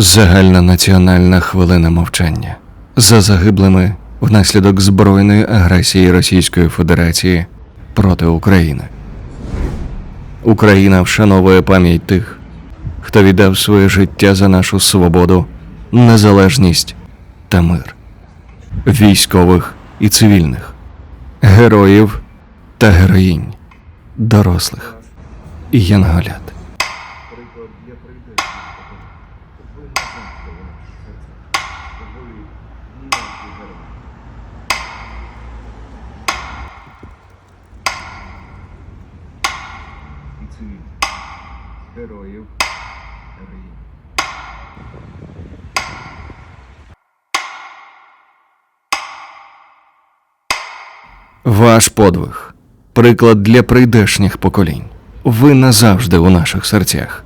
Загальнонаціональна хвилина мовчання за загиблими внаслідок збройної агресії Російської Федерації проти України. Україна вшановує пам'ять тих, хто віддав своє життя за нашу свободу, незалежність та мир, військових і цивільних, героїв та героїнь, дорослих і янголят. приклад для прийдешніх поколінь. Ви назавжди у наших серцях. Ви ніякі герої. І. Героїв. Героїнь. Ваш подвиг приклад для прийдешніх поколінь. Ви назавжди у наших серцях.